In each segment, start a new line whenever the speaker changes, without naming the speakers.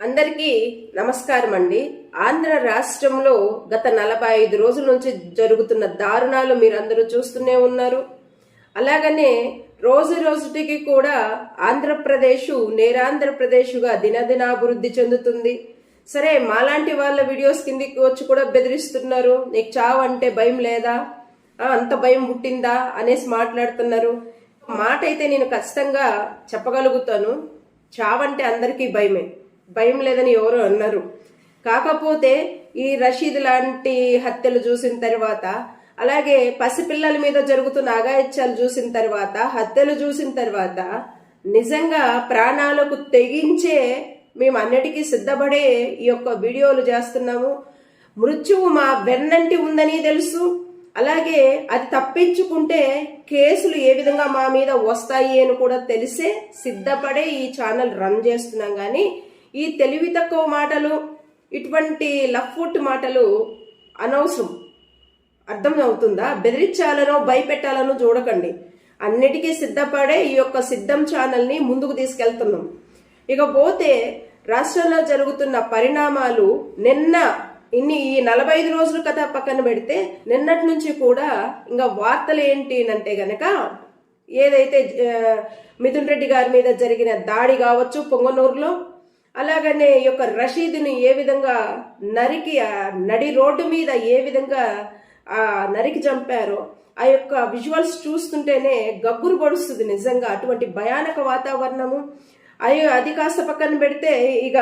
అందరికీ నమస్కారం అండి ఆంధ్ర రాష్ట్రంలో గత నలభై ఐదు రోజుల నుంచి జరుగుతున్న దారుణాలు మీరు అందరూ చూస్తూనే ఉన్నారు. అలాగనే రోజు రోజుటికి కూడా ఆంధ్రప్రదేశ్ నేరాంధ్రప్రదేశ్గా దినదినాభివృద్ధి చెందుతుంది. సరే మాలాంటి వాళ్ళ వీడియోస్ కిందికి వచ్చి కూడా బెదిరిస్తున్నారు. నీకు చావు అంటే భయం లేదా? అంత భయం పుట్టిందా? అనేసి మాట్లాడుతున్నారు. మాట అయితే నేను ఖచ్చితంగా చెప్పగలుగుతాను. చావంటే అందరికీ భయమే. భయం లేదని ఎవరు అన్నారు. కాకపోతే ఈ రషీద్ లాంటి హత్యలు చూసిన తర్వాత అలాగే పసిపిల్లల మీద జరుగుతున్న అగాయత్యాలు చూసిన తర్వాత హత్యలు చూసిన తర్వాత నిజంగా ప్రాణాలకు తెగించే మేము అన్నిటికీ సిద్ధపడే ఈ యొక్క వీడియోలు చేస్తున్నాము. మృత్యువు మా వెన్నంటి ఉందని తెలుసు. అలాగే అది తప్పించుకుంటే కేసులు ఏ విధంగా మా మీద వస్తాయి అని కూడా తెలిసే సిద్ధపడే ఈ ఛానల్ రన్ చేస్తున్నాం. కానీ ఈ తెలివి తక్కువ మాటలు ఇటువంటి లఫ్ఫుట్ మాటలు అనవసరం. అర్థం అవుతుందా బెదిరించాలనో భయపెట్టాలనో చూడకండి. అన్నిటికీ సిద్ధపడే ఈ యొక్క సిద్ధం ఛానల్ని ముందుకు తీసుకెళ్తున్నాం. ఇకపోతే రాష్ట్రంలో జరుగుతున్న పరిణామాలు నిన్న ఇన్ని ఈ నలభై ఐదు రోజుల కథ పక్కన పెడితే నిన్నటి నుంచి కూడా ఇంకా వార్తలు ఏంటి అంటే గనక ఏదైతే మిథున్ రెడ్డి గారి మీద జరిగిన దాడి కావచ్చు పొంగనూరులో అలాగనే ఈ యొక్క రషీదుని ఏ విధంగా నరికి ఆ నడి రోడ్డు మీద ఏ విధంగా ఆ నరికి చంపారో ఆ యొక్క విజువల్స్ చూస్తుంటేనే గగ్గురు పడుస్తుంది నిజంగా. అటువంటి భయానక వాతావరణము. అయ్యో అది కాస్త పక్కన పెడితే ఇక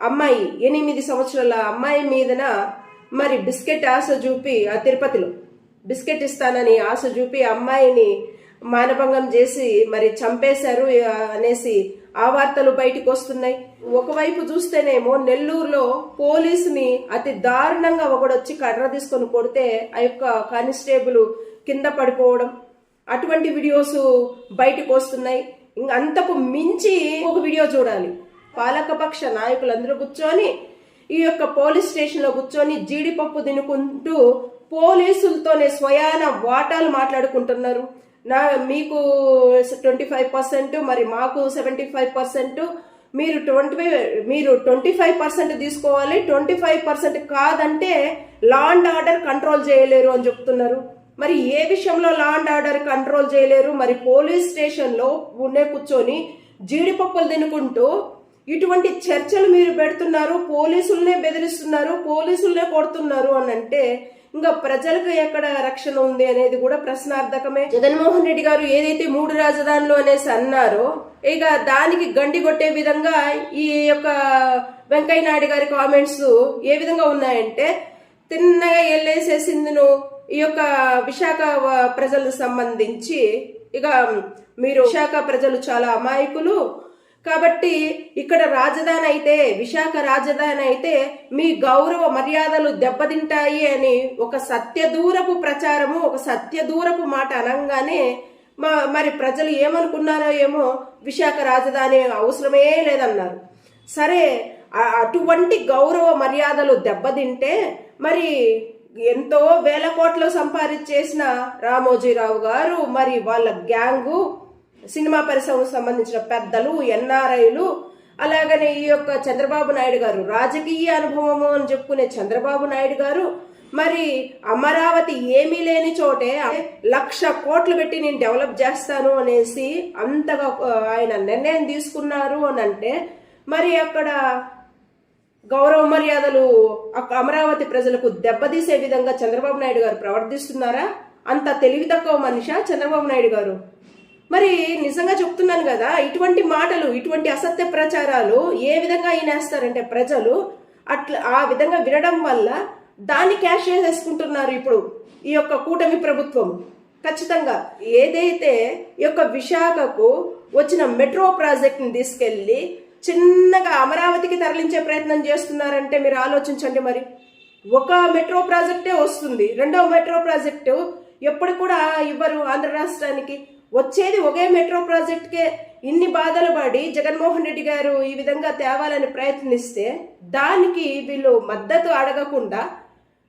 అమ్మాయి ఎనిమిది సంవత్సరాల అమ్మాయి మీదన మరి బిస్కెట్ ఆశ చూపి ఆ తిరుపతిలో బిస్కెట్ ఇస్తానని ఆశ చూపి అమ్మాయిని మానభంగం చేసి మరి చంపేశారు అనేసి ఆ వార్తలు బయటకు వస్తున్నాయి. ఒకవైపు చూస్తేనేమో నెల్లూరులో పోలీసుని అతి దారుణంగా ఒకడొచ్చి కర్ర తీసుకొని కొడితే ఆ యొక్క కానిస్టేబుల్ కింద పడిపోవడం. అటువంటి వీడియోస్ బయటకు వస్తున్నాయి. ఇంక అంతకు మించి ఒక వీడియో చూడాలి. పాలకపక్ష నాయకులందరూ కూర్చొని ఈ యొక్క పోలీస్ స్టేషన్లో కూర్చొని జీడిపప్పు తినుకుంటూ పోలీసులతోనే స్వయాన వాటాలు మాట్లాడుకుంటున్నారు. నా మీకు ట్వంటీ ఫైవ్ పర్సెంట్ మరి మాకు సెవెంటీ ఫైవ్ పర్సెంట్ మీరు ట్వంటీ మీరు ట్వంటీ ఫైవ్ పర్సెంట్ తీసుకోవాలి. ట్వంటీ ఫైవ్ పర్సెంట్ కాదంటే లా అండ్ ఆర్డర్ కంట్రోల్ చేయలేరు అని చెప్తున్నారు. మరి ఏ విషయంలో లా అండ్ ఆర్డర్ కంట్రోల్ చేయలేరు? మరి పోలీస్ స్టేషన్లో ఉండే కూర్చొని జీడిపప్పులు తినుకుంటూ ఇటువంటి చర్చలు మీరు పెడుతున్నారు. పోలీసులనే బెదిరిస్తున్నారు. పోలీసులనే కొడుతున్నారు అని అంటే ఇంకా ప్రజలకు ఎక్కడ రక్షణ ఉంది అనేది కూడా ప్రశ్నార్థకమే. జగన్మోహన్ రెడ్డి గారు ఏదైతే మూడు రాజధానులు అనేసి అన్నారో ఇక దానికి గండి కొట్టే విధంగా ఈ యొక్క వెంకయ్య నాయుడు గారి కామెంట్స్ ఏ విధంగా ఉన్నాయంటే తిన్నగా ఎల్లేసేసిందిను ఈ యొక్క విశాఖ ప్రజలకు సంబంధించి ఇక మీరు విశాఖ ప్రజలు చాలా అమాయకులు కాబట్టి ఇక్కడ రాజధాని అయితే విశాఖ రాజధాని అయితే మీ గౌరవ మర్యాదలు దెబ్బతింటాయి అని ఒక సత్యదూరపు ప్రచారము ఒక సత్యదూరపు మాట అనగానే మా మరి ప్రజలు ఏమనుకున్నారో ఏమో విశాఖ రాజధాని అవసరమే లేదన్నారు. సరే అటువంటి గౌరవ మర్యాదలు దెబ్బతింటే మరి ఎంతో వేల కోట్లు సంపాదించేసిన రామోజీరావు గారు మరి వాళ్ళ గ్యాంగు సినిమా పరిశ్రమకు సంబంధించిన పెద్దలు ఎన్ఆర్ఐలు అలాగనే ఈ యొక్క చంద్రబాబు నాయుడు గారు. రాజకీయ అనుభవము అని చెప్పుకునే చంద్రబాబు నాయుడు గారు మరి అమరావతి ఏమీ లేని చోటే లక్ష కోట్లు పెట్టి నేను డెవలప్ చేస్తాను అనేసి అంతగా ఆయన నిర్ణయం తీసుకున్నారు అని అంటే మరి అక్కడ గౌరవ మర్యాదలు అమరావతి ప్రజలకు దెబ్బతీసే విధంగా చంద్రబాబు నాయుడు గారు ప్రవర్తిస్తున్నారా? అంత తెలివి తక్కువ మనిషా చంద్రబాబు నాయుడు గారు? మరి నిజంగా చెప్తున్నాను కదా ఇటువంటి మాటలు ఇటువంటి అసత్య ప్రచారాలు ఏ విధంగా అయినేస్తారంటే ప్రజలు అట్లా ఆ విధంగా వినడం వల్ల దాన్ని క్యాష్ చేసేసుకుంటున్నారు ఇప్పుడు ఈ యొక్క కూటమి ప్రభుత్వం. ఖచ్చితంగా ఏదైతే ఈ యొక్క విశాఖకు వచ్చిన మెట్రో ప్రాజెక్ట్ని తీసుకెళ్ళి చిన్నగా అమరావతికి తరలించే ప్రయత్నం చేస్తున్నారంటే మీరు ఆలోచించండి మరి. ఒక మెట్రో ప్రాజెక్టే వస్తుంది. రెండవ మెట్రో ప్రాజెక్టు ఎప్పుడు కూడా ఇవ్వరు ఆంధ్ర రాష్ట్రానికి. వచ్చేది ఒకే మెట్రో ప్రాజెక్ట్కే ఇన్ని బాధలు పడి జగన్మోహన్ రెడ్డి గారు ఈ విధంగా తేవాలని ప్రయత్నిస్తే దానికి వీళ్ళు మద్దతు అడగకుండా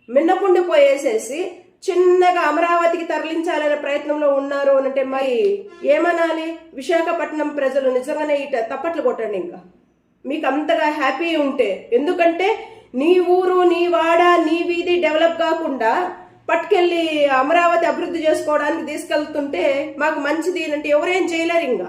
మిన్నకుండిపోయేసేసి చిన్నగా అమరావతికి తరలించాలనే ప్రయత్నంలో ఉన్నారు అనంటే అంటే మరి ఏమనాలి? విశాఖపట్నం ప్రజలు నిజంగానే ఇట తప్పట్లు కొట్టండి ఇంకా. మీకు అంతగా హ్యాపీ ఉంటే. ఎందుకంటే నీ ఊరు నీ వాడ నీ వీధి డెవలప్ కాకుండా పట్టుకెళ్ళి అమరావతి అభివృద్ధి చేసుకోవడానికి తీసుకెళ్తుంటే మాకు మంచిది అంటే ఎవరేం చేయలేరు ఇంకా.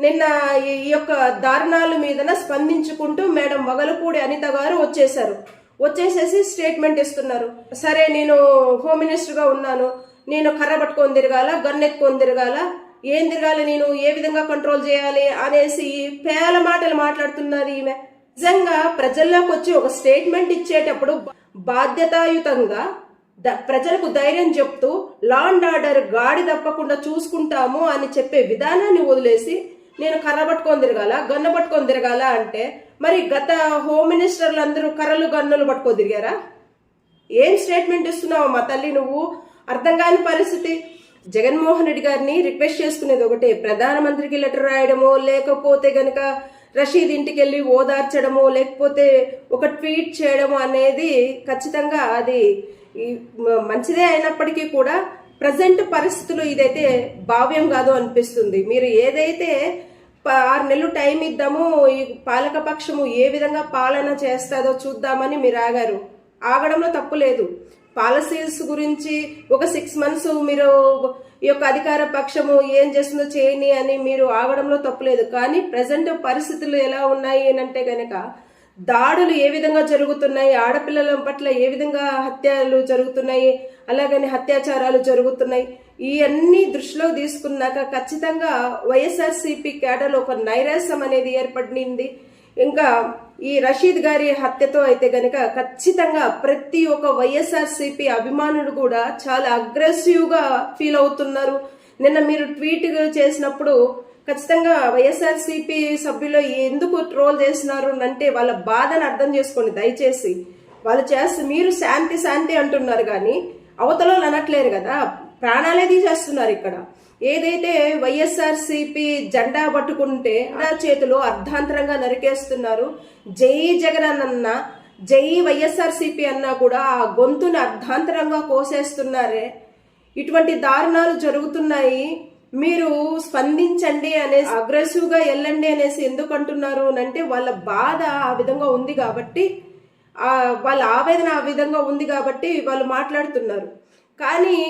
నిన్న ఈ- ఈ యొక్క దారుణాల మీదన స్పందించుకుంటూ మేడం వగలపూడి అనిత గారు వచ్చేసారు వచ్చేసేసి స్టేట్మెంట్ ఇస్తున్నారు. సరే నేను హోమ్ మినిస్టర్గా ఉన్నాను. నేను కర్ర పట్టుకొని తిరగాల గన్నెత్తుకొని తిరగాల? ఏం తిరగాలి నేను? ఏ విధంగా కంట్రోల్ చేయాలి అనేసి పేల మాటలు మాట్లాడుతున్నది ఈమె. నిజంగా ప్రజల్లోకి వచ్చి ఒక స్టేట్మెంట్ ఇచ్చేటప్పుడు బాధ్యతాయుతంగా ప్రజలకు ధైర్యం చెప్తూ లా అండ్ ఆర్డర్ గాడి తప్పకుండా చూసుకుంటాము అని చెప్పే విధానాన్ని వదిలేసి నేను కర్ర పట్టుకొని తిరగాల గన్ను పట్టుకొని తిరగాల అంటే మరి గత హోమ్ మినిస్టర్లు అందరూ కర్రలు గన్నులు పట్టుకొని తిరిగారా? ఏం స్టేట్మెంట్ ఇస్తున్నావు మా తల్లి నువ్వు? అర్థం కాని పరిస్థితి. జగన్మోహన్ రెడ్డి గారిని రిక్వెస్ట్ చేసుకునేది ఒకటే ప్రధానమంత్రికి లెటర్ రాయడమో లేకపోతే గనక రషీద్ ఇంటికి వెళ్ళి ఓదార్చడము లేకపోతే ఒక ట్వీట్ చేయడము అనేది ఖచ్చితంగా అది ఈ మంచిదే అయినప్పటికీ కూడా ప్రజెంట్ పరిస్థితులు ఇదైతే భావ్యం కాదు అనిపిస్తుంది. మీరు ఏదైతే ప- ఆరు నెలలు టైం ఇద్దాము ఈ పాలకపక్షము ఏ విధంగా పాలన చేస్తాదో చూద్దామని మీరు ఆగారు. ఆగడంలో తప్పు లేదు. పాలసీస్ గురించి ఒక సిక్స్ మంత్స్ మీరు ఈ యొక్క అధికార పక్షము ఏం చేస్తుందో చేయని అని మీరు ఆగడంలో తప్పులేదు కానీ ప్రజెంట్ పరిస్థితులు ఎలా ఉన్నాయి అని అంటే కనుక దాడులు ఏ విధంగా జరుగుతున్నాయి ఆడపిల్లల పట్ల ఏ విధంగా హత్యలు జరుగుతున్నాయి అలాగని హత్యాచారాలు జరుగుతున్నాయి ఇవన్నీ దృష్టిలో తీసుకున్నాక ఖచ్చితంగా వైఎస్ఆర్సీపీ కేడర్లో ఒక నైరాశ్యం అనేది ఏర్పడింది. ఇంకా ఈ రషీద్ గారి హత్యతో అయితే గనక ఖచ్చితంగా ప్రతి ఒక్క వైఎస్ఆర్సీపీ అభిమానులు కూడా చాలా అగ్రెసివ్గా ఫీల్ అవుతున్నారు. నిన్న మీరు ట్వీట్ చేసినప్పుడు ఖచ్చితంగా వైఎస్ఆర్సీపీ సభ్యులు ఎందుకు ట్రోల్ చేస్తున్నారు అంటే వాళ్ళ బాధను అర్థం చేసుకోండి దయచేసి వాళ్ళు చేస్తే మీరు శాంతి శాంతి అంటున్నారు కానీ అవతల అనట్లేరు కదా. ప్రాణాలే తీసేస్తున్నారు ఇక్కడ. ఏదైతే వైఎస్ఆర్సీపీ జెండా పట్టుకుంటే ఆ చేతిలో అర్ధాంతరంగా నరికేస్తున్నారు. జై జగన్ అన్న జై వైఎస్ఆర్సీపీ అన్నా కూడా ఆ గొంతుని అర్ధాంతరంగా కోసేస్తున్నారే. ఇటువంటి దారుణాలు జరుగుతున్నాయి. మీరు స్పందించండి అనేసి అగ్రెసివ్గా వెళ్ళండి అనేసి ఎందుకు అంటున్నారు అంటే వాళ్ళ బాధ ఆ విధంగా ఉంది కాబట్టి ఆ వాళ్ళ ఆవేదన ఆ విధంగా ఉంది కాబట్టి వాళ్ళు మాట్లాడుతున్నారు. కానీ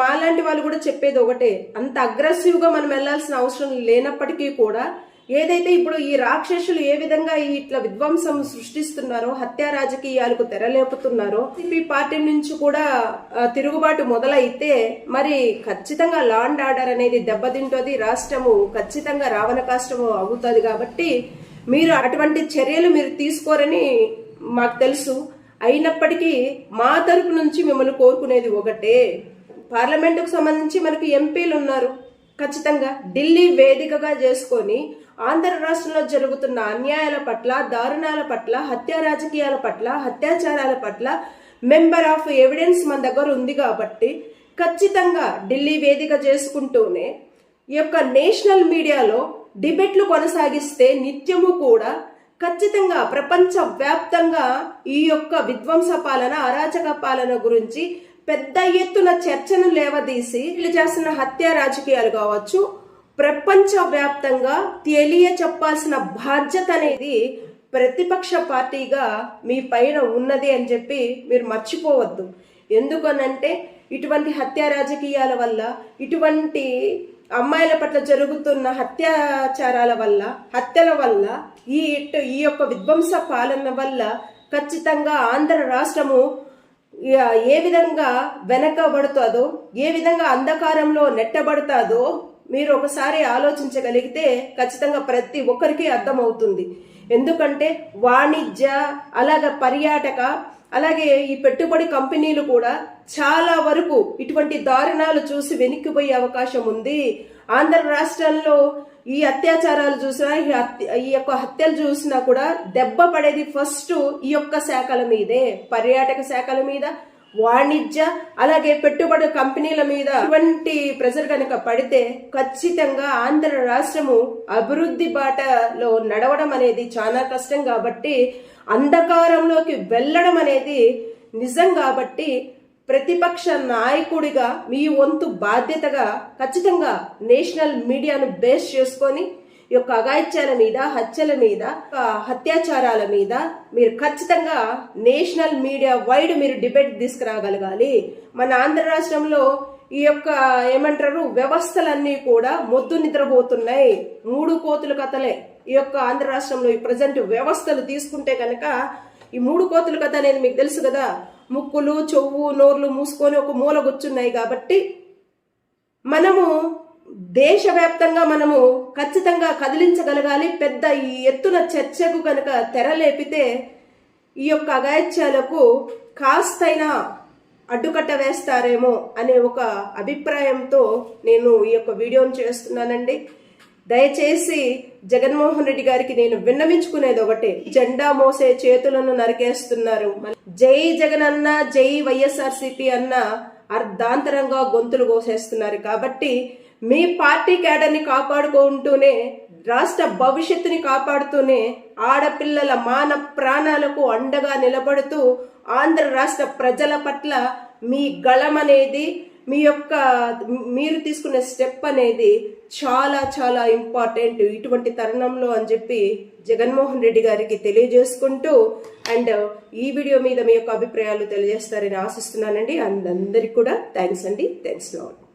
మాలాంటి వాళ్ళు కూడా చెప్పేది ఒకటే అంత అగ్రెసివ్గా మనం వెళ్ళాల్సిన అవసరం లేనప్పటికీ కూడా ఏదైతే ఇప్పుడు ఈ రాక్షసులు ఏ విధంగా ఈ ఇట్లా విధ్వంసం సృష్టిస్తున్నారో హత్య రాజకీయాలకు తెరలేపుతున్నారో సిపి పార్టీ నుంచి కూడా తిరుగుబాటు మొదలైతే మరి ఖచ్చితంగా లాండ్ ఆర్డర్ అనేది దెబ్బతింటుంది రాష్ట్రము ఖచ్చితంగా రావణ కాష్టము అవుతుంది కాబట్టి మీరు అటువంటి చర్యలు మీరు తీసుకోరని మాకు తెలుసు. అయినప్పటికీ మా తరపు నుంచి మిమ్మల్ని కోరుకునేది ఒకటే. పార్లమెంటుకు సంబంధించి మనకు ఎంపీలు ఉన్నారు. ఖచ్చితంగా ఢిల్లీ వేదికగా చేసుకొని ఆంధ్ర రాష్ట్రంలో జరుగుతున్న అన్యాయాల పట్ల దారుణాల పట్ల హత్య రాజకీయాల పట్ల అత్యాచారాల పట్ల మెంబర్ ఆఫ్ ఎవిడెన్స్ మన దగ్గర ఉంది కాబట్టి ఖచ్చితంగా ఢిల్లీ వేదిక చేసుకుంటూనే ఈ యొక్క నేషనల్ మీడియాలో డిబేట్లు కొనసాగిస్తే నిత్యము కూడా ఖచ్చితంగా ప్రపంచ వ్యాప్తంగా ఈ యొక్క విధ్వంస పాలన అరాచక పాలన గురించి పెద్ద ఎత్తున చర్చను లేవదీసి వీళ్ళు చేస్తున్న హత్య రాజకీయాలు కావచ్చు ప్రపంచవ్యాప్తంగా తెలియ చెప్పాల్సిన బాధ్యత అనేది ప్రతిపక్ష పార్టీగా మీ పైన ఉన్నది అని చెప్పి మీరు మర్చిపోవద్దు. ఎందుకనంటే ఇటువంటి హత్య రాజకీయాల వల్ల ఇటువంటి అమ్మాయిల పట్ల జరుగుతున్న హత్యాచారాల వల్ల హత్యల వల్ల ఈ ఈ యొక్క విధ్వంస పాలన వల్ల ఖచ్చితంగా ఆంధ్ర రాష్ట్రము ఏ విధంగా వెనకబడుతుందో ఏ విధంగా అంధకారంలో నెట్టబడుతుందో మీరు ఒకసారి ఆలోచించగలిగితే ఖచ్చితంగా ప్రతి ఒక్కరికి అర్థమవుతుంది. ఎందుకంటే వాణిజ్య అలాగే పర్యాటక అలాగే ఈ పెట్టుబడి కంపెనీలు కూడా చాలా వరకు ఇటువంటి దారుణాలు చూసి వెనక్కిపోయే అవకాశం ఉంది. ఆంధ్ర రాష్ట్రంలో ఈ అత్యాచారాలు చూసినా ఈ హత్య- ఈ యొక్క హత్యలు చూసినా కూడా దెబ్బ పడేది ఫస్ట్ ఈ యొక్క శాఖల మీదే పర్యాటక శాఖల మీద వాణిజ్య అలాగే పెట్టుబడి కంపెనీల మీద ఇటువంటి ప్రెజర్ కనుక పడితే ఖచ్చితంగా ఆంధ్ర రాష్ట్రము అభివృద్ధి బాటలో నడవడం అనేది చాలా కష్టం కాబట్టి అంధకారంలోకి వెళ్ళడం అనేది నిజం కాబట్టి ప్రతిపక్ష నాయకుడిగా మీ వంతు బాధ్యతగా ఖచ్చితంగా నేషనల్ మీడియాను బేస్ చేసుకొని యొక్క అగాయిత్యాల మీద హత్యల మీద హత్యాచారాల మీద మీరు ఖచ్చితంగా నేషనల్ మీడియా వైడ్ మీరు డిబేట్ తీసుకురాగలగాలి. మన ఆంధ్ర రాష్ట్రంలో ఈ యొక్క ఏమంటారు వ్యవస్థలన్నీ కూడా మొద్దు నిద్రపోతున్నాయి. మూడు కోతుల కథలే ఈ యొక్క ఆంధ్ర రాష్ట్రంలో ఈ ప్రజెంట్ వ్యవస్థలు తీసుకుంటే కనుక ఈ మూడు కోతుల కథ అనేది మీకు తెలుసు కదా. ముక్కులు చెవు నోర్లు మూసుకొని ఒక మూల కూర్చున్నాయి కాబట్టి మనము దేశవ్యాప్తంగా మనము ఖచ్చితంగా కదిలించగలగాలి. పెద్ద ఈ ఎత్తున చర్చకు కనుక తెరలేపితే ఈ యొక్క అగాయత్యాలకు కాస్తైనా అడ్డుకట్ట వేస్తారేమో అనే ఒక అభిప్రాయంతో నేను ఈ యొక్క వీడియోను చేస్తున్నానండి. దయచేసి జగన్మోహన్ రెడ్డి గారికి నేను విన్నవించుకునేది ఒకటి జెండా మోసే చేతులను నరికేస్తున్నారు. జై జగన్ అన్న జై వైఎస్ఆర్సిపి అన్న అర్ధాంతరంగా గొంతులు కోసేస్తున్నారు. కాబట్టి మీ పార్టీ క్యాడర్ని కాపాడుకుంటూనే రాష్ట్ర భవిష్యత్తుని కాపాడుతూనే ఆడపిల్లల మాన ప్రాణాలకు అండగా నిలబడుతూ ఆంధ్ర రాష్ట్ర ప్రజల పట్ల మీ గళం అనేది మీ యొక్క మీరు తీసుకునే స్టెప్ అనేది చాలా చాలా ఇంపార్టెంట్ ఇటువంటి తరుణంలో అని చెప్పి జగన్మోహన్ రెడ్డి గారికి తెలియజేసుకుంటూ అండ్ ఈ వీడియో మీద మీ యొక్క అభిప్రాయాలు తెలియజేస్తారని ఆశిస్తున్నానండి. అందరికీ కూడా థ్యాంక్స్ అండి. Thanks lord.